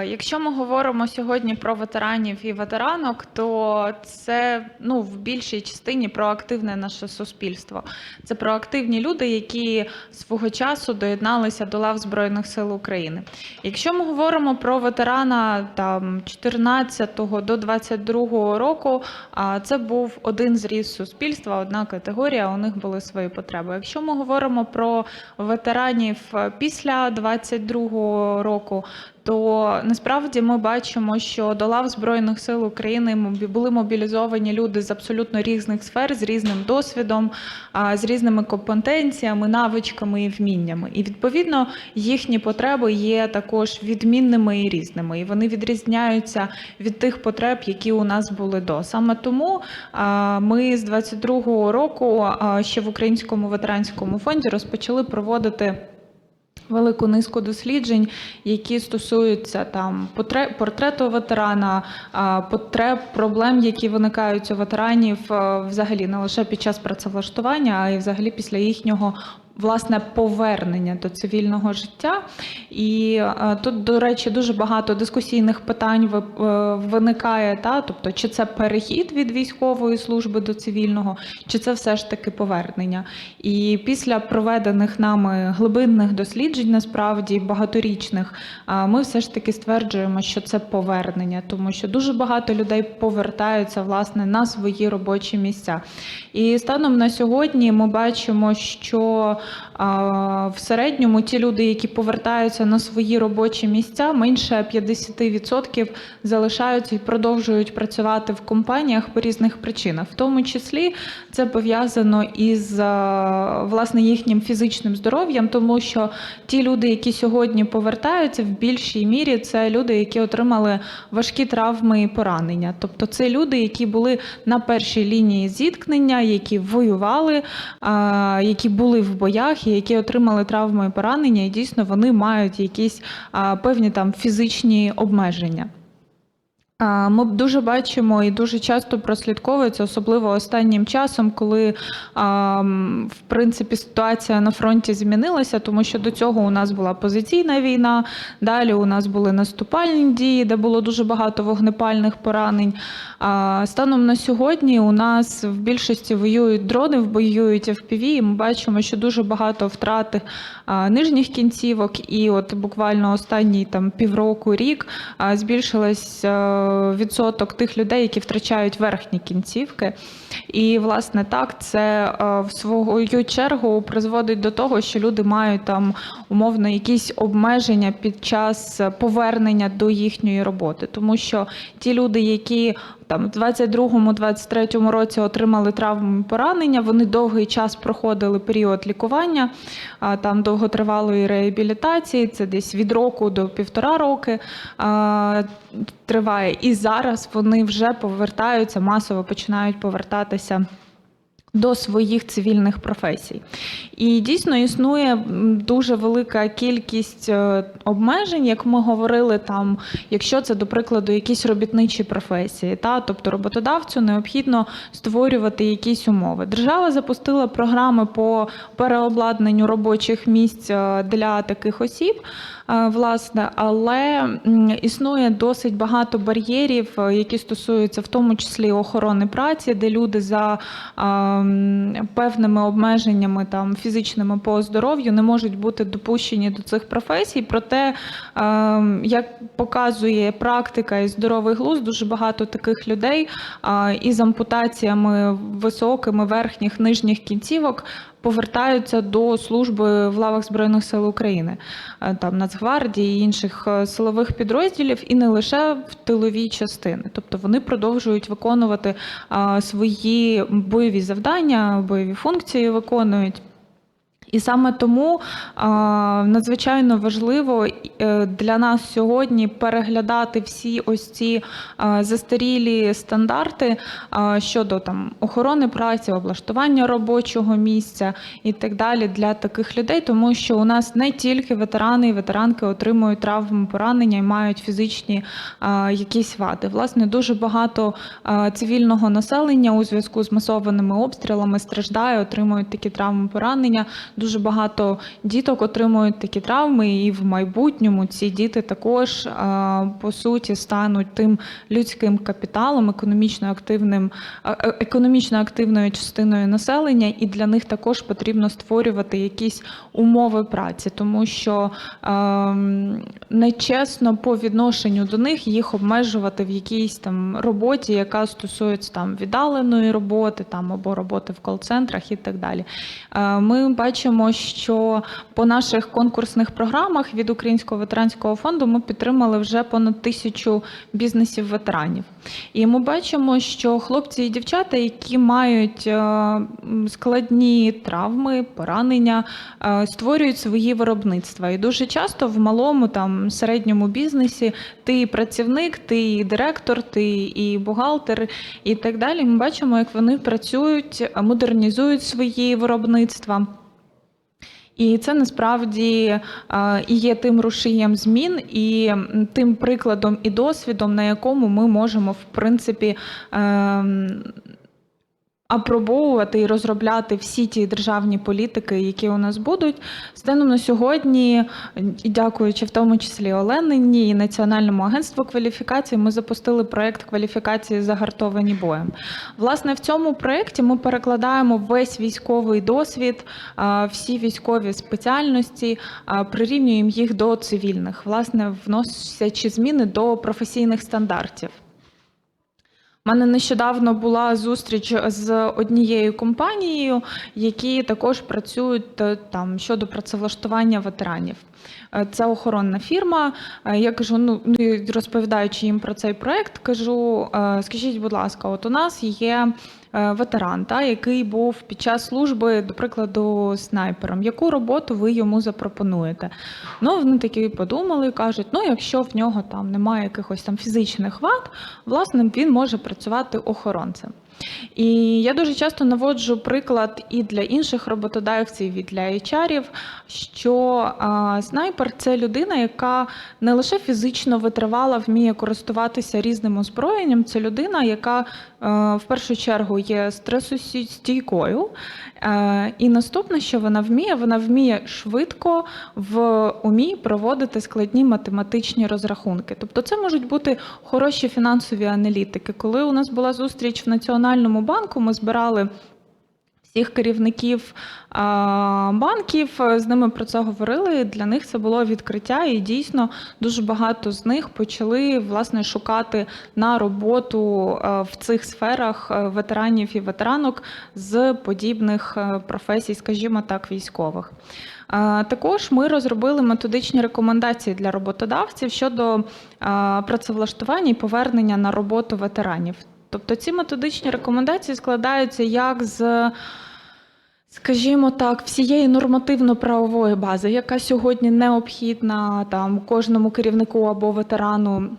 Якщо ми говоримо сьогодні про ветеранів і ветеранок, то це ну в більшій частині проактивне наше суспільство. Це проактивні люди, які свого часу доєдналися до лав Збройних сил України. Якщо ми говоримо про ветерана там 14 до 22 року, це був один зріз суспільства, одна категорія. У них були свої потреби. Якщо ми говоримо про ветеранів після 22 року, то насправді ми бачимо, що до лав Збройних сил України були мобілізовані люди з абсолютно різних сфер, з різним досвідом, з різними компетенціями, навичками і вміннями. І відповідно їхні потреби є також відмінними і різними. І вони відрізняються від тих потреб, які у нас були до. Саме тому ми з 22-го року ще в Українському ветеранському фонді розпочали проводити велику низку досліджень, які стосуються там портрету ветерана, потреб, проблем, які виникають у ветеранів взагалі не лише під час працевлаштування, а й взагалі після їхнього. Власне повернення до цивільного життя, і е, тут, до речі, дуже багато дискусійних питань е, виникає. Та тобто, чи це перехід від військової служби до цивільного, чи це все ж таки повернення. І після проведених нами глибинних досліджень, насправді багаторічних, а, ми все ж таки стверджуємо, що це повернення, тому що дуже багато людей повертаються власне на свої робочі місця. І станом на сьогодні ми бачимо, що в середньому ті люди, які повертаються на свої робочі місця, менше 50% залишаються і продовжують працювати в компаніях по різних причинах. В тому числі це пов'язано із власне їхнім фізичним здоров'ям, тому що ті люди, які сьогодні повертаються, в більшій мірі це люди, які отримали важкі травми і поранення. Тобто це люди, які були на першій лінії зіткнення, які воювали, які були в боях і які отримали травми і поранення, і дійсно вони мають якісь певні там фізичні обмеження. Ми дуже бачимо і дуже часто прослідковується, особливо останнім часом, коли в принципі ситуація на фронті змінилася, тому що до цього у нас була позиційна війна. Далі у нас були наступальні дії, де було дуже багато вогнепальних поранень. Станом на сьогодні у нас в більшості воюють дрони, воюють FPV, і ми бачимо, що дуже багато втрат нижніх кінцівок, і от буквально останній там півроку рік збільшилась відсоток тих людей, які втрачають верхні кінцівки. І власне так це е, в свою чергу призводить до того, що люди мають там умовно якісь обмеження під час повернення до їхньої роботи, тому що ті люди, які там в 22-23 році отримали травми поранення, вони довгий час проходили період лікування, а, там довготривалої реабілітації, це десь від року до півтора роки триває. І зараз вони вже повертаються, масово починають повертатися. До своїх цивільних професій. І дійсно існує дуже велика кількість е, обмежень, як ми говорили, там, якщо це, до прикладу, якісь робітничі професії, та, тобто роботодавцю необхідно створювати якісь умови. Держава запустила програми по переобладнанню робочих місць е, для таких осіб. е, Власне, але існує досить багато бар'єрів, які стосуються в тому числі охорони праці, де люди за певними обмеженнями там фізичними по здоров'ю не можуть бути допущені до цих професій. Проте, е, як показує практика і здоровий глузд, дуже багато таких людей із ампутаціями високими верхніх нижніх кінцівок. Повертаються до служби в лавах Збройних сил України, е, там Нацгвардії і інших е, силових підрозділів, і не лише в тиловій частини. Тобто вони продовжують виконувати свої бойові завдання, бойові функції виконують. І саме тому надзвичайно важливо е, для нас сьогодні переглядати всі ось ці застарілі стандарти щодо там охорони праці, облаштування робочого місця і так далі для таких людей, тому що у нас не тільки ветерани і ветеранки отримують травми поранення і мають фізичні якісь вади. Власне, дуже багато цивільного населення у зв'язку з масованими обстрілами страждає, отримують такі травми поранення. Дуже багато діток отримують такі травми, і в майбутньому ці діти також по суті стануть тим людським капіталом, економічно активним, е, економічно активною частиною населення, і для них також потрібно створювати якісь умови праці, тому що ем, нечесно по відношенню до них їх обмежувати в якійсь там роботі, яка стосується там віддаленої роботи, там або роботи в кол-центрах і так далі. Е, Ми бачимо, що по наших конкурсних програмах від Українського ветеранського фонду ми підтримали вже понад тисячу бізнесів ветеранів. І ми бачимо, що хлопці і дівчата, які мають е, складні травми, поранення, е, створюють свої виробництва. І дуже часто в малому там середньому бізнесі ти працівник, ти і директор, ти і бухгалтер, і так далі. Ми бачимо, як вони працюють, модернізують свої виробництва. І це насправді е, і є тим рушієм змін, і тим прикладом і досвідом, на якому ми можемо в принципі ем, апробовувати і розробляти всі ті державні політики, які у нас будуть. Станом на сьогодні, і дякуючи в тому числі Оленині і Національному агентству кваліфікації, ми запустили проект кваліфікації загартовані боєм. Власне, в цьому проєкті ми перекладаємо весь військовий досвід, всі військові спеціальності, прирівнюємо їх до цивільних, власне, вносячи зміни до професійних стандартів. У мене нещодавно була зустріч з однією компанією, які також працюють е, там щодо працевлаштування ветеранів. Е, Це охоронна фірма. Е, Я кажу, ну ну, розповідаючи їм про цей проект, кажу: скажіть, будь ласка, от у нас є ветеран, та, який був під час служби, до прикладу, снайпером. Яку роботу ви йому запропонуєте? Ну, вони такі подумали, кажуть: ну, якщо в нього там немає якихось там фізичних вад, власне, він може працювати охоронцем. І я дуже часто наводжу приклад і для інших роботодавців, і для HR, що а, снайпер це людина, яка не лише фізично витривала, вміє користуватися різним озброєнням. Це людина, яка е, в першу чергу є стресостійкою. Е, І наступне, що вона вміє, вона вміє швидко в умі проводити складні математичні розрахунки. Тобто, це можуть бути хороші фінансові аналітики. Коли у нас була зустріч в Національному банку, ми збирали. Всіх керівників банків е, з ними про це говорили. Для них це було відкриття, і дійсно дуже багато з них почали власне шукати на роботу е, в цих сферах е, ветеранів і ветеранок з подібних професій, скажімо так, військових. Також ми розробили методичні рекомендації для роботодавців щодо працевлаштування і повернення на роботу ветеранів. Тобто ці методичні рекомендації складаються як з, скажімо так, всієї нормативно-правової бази, яка сьогодні необхідна там кожному керівнику або ветерану.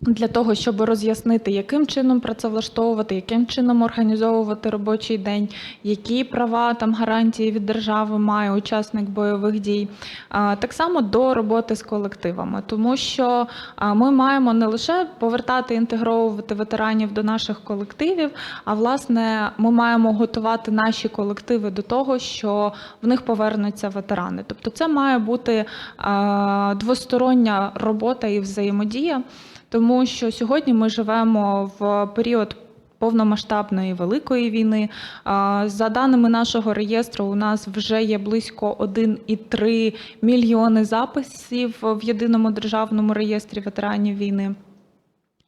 Для того щоб роз'яснити, яким чином працевлаштовувати, яким чином організовувати робочий день, які права там гарантії від держави має учасник бойових дій, так само до роботи з колективами, тому що ми маємо не лише повертати інтегровувати ветеранів до наших колективів, а власне ми маємо готувати наші колективи до того, що в них повернуться ветерани. Тобто, це має бути двостороння робота і взаємодія. Тому що сьогодні ми живемо в період повномасштабної великої війни. За даними нашого реєстру, у нас вже є близько 1,3 мільйони записів в єдиному державному реєстрі ветеранів війни.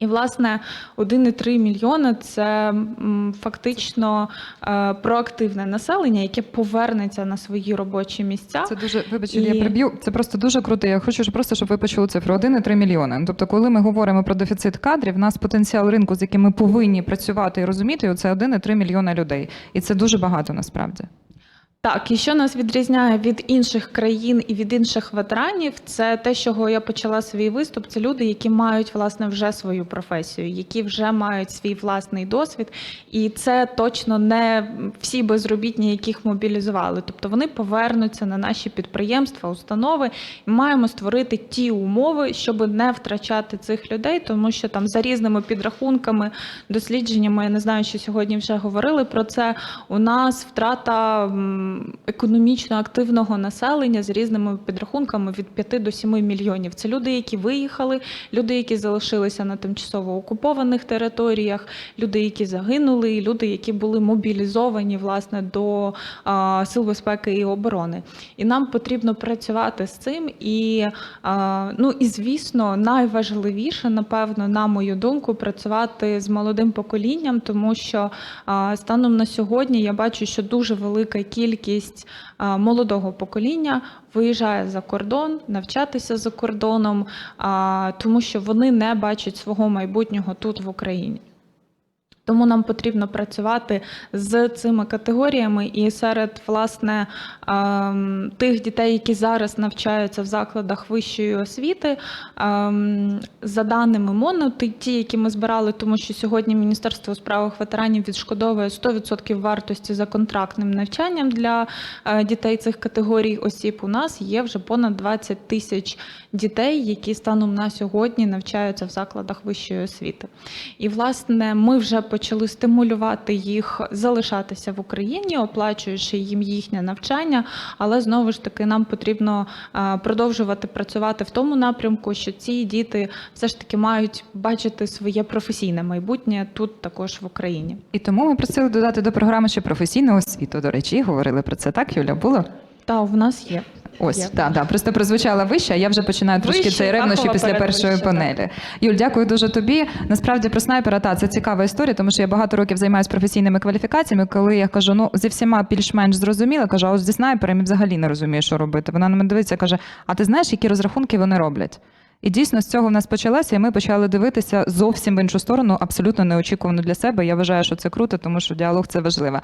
І, власне, 1,3 мільйони це фактично е, проактивне населення, яке повернеться на свої робочі місця. Це дуже вибачте, І- я приб'ю. Це просто дуже круто. Я хочу просто, щоб ви почули цифру 1,3 мільйони. Ну, Тобто, коли ми говоримо про дефіцит кадрів, у нас потенціал ринку, з яким ми повинні працювати і розуміти, це 1,3 мільйона людей. І це дуже багато насправді. Так, і що нас відрізняє від інших країн і від інших ветеранів, це те, з чого я почала свій виступ. Це люди, які мають власне вже свою професію, які вже мають свій власний досвід, і це точно не всі безробітні, яких мобілізували. Тобто вони повернуться на наші підприємства, установи. І маємо створити ті умови, щоб не втрачати цих людей, тому що там за різними підрахунками, дослідженнями, я не знаю, що сьогодні вже говорили про це. У нас втрата. Економічно активного населення з різними підрахунками від 5 до 7 мільйонів. Це люди, які виїхали, люди, які залишилися на тимчасово окупованих територіях, люди, які загинули, і люди, які були мобілізовані власне до а, сил безпеки і оборони. І нам потрібно працювати з цим. І а, ну і звісно, найважливіше, напевно, на мою думку, працювати з молодим поколінням, тому що а, станом на сьогодні я бачу, що дуже велика кількість а, молодого покоління виїжджає за кордон, навчатися за кордоном, тому що вони не бачать свого майбутнього тут в Україні. Тому нам потрібно працювати з цими категоріями і серед власне ем, тих дітей, які зараз навчаються в закладах вищої освіти, ем, за даними МОНу, ті- які ми збирали, тому що сьогодні Міністерство у справах ветеранів відшкодовує 100% вартості за контрактним навчанням для е, дітей цих категорій осіб. У нас є вже понад 20 тисяч дітей, які станом на сьогодні навчаються в закладах вищої освіти. І власне ми вже почали стимулювати їх залишатися в Україні, оплачуючи їм їхнє навчання. Але знову ж таки нам потрібно е, продовжувати працювати в тому напрямку, що ці діти все ж таки мають бачити своє професійне майбутнє тут також в Україні. І тому ми просили додати до програми ще професійну освіту. До речі, говорили про це так, Юля, було? Та в нас є. Ось, так, да, просто прозвучала вища, а я вже починаю трошки Вище, цей ревнощі після першої передвища, панелі. Юль, дякую дуже тобі. Насправді про снайпера та це цікава історія, тому що я багато років займаюся професійними кваліфікаціями. Коли я кажу, ну зі всіма більш-менш зрозуміла, кажу, а ось зі снайпером я взагалі не розумію, що робити. Вона на мене дивиться, каже: А ти знаєш, які розрахунки вони роблять? І дійсно з цього в нас почалося, і ми почали дивитися зовсім в іншу сторону, абсолютно неочікувано для себе. Я вважаю, що це круто, тому що діалог це важливо.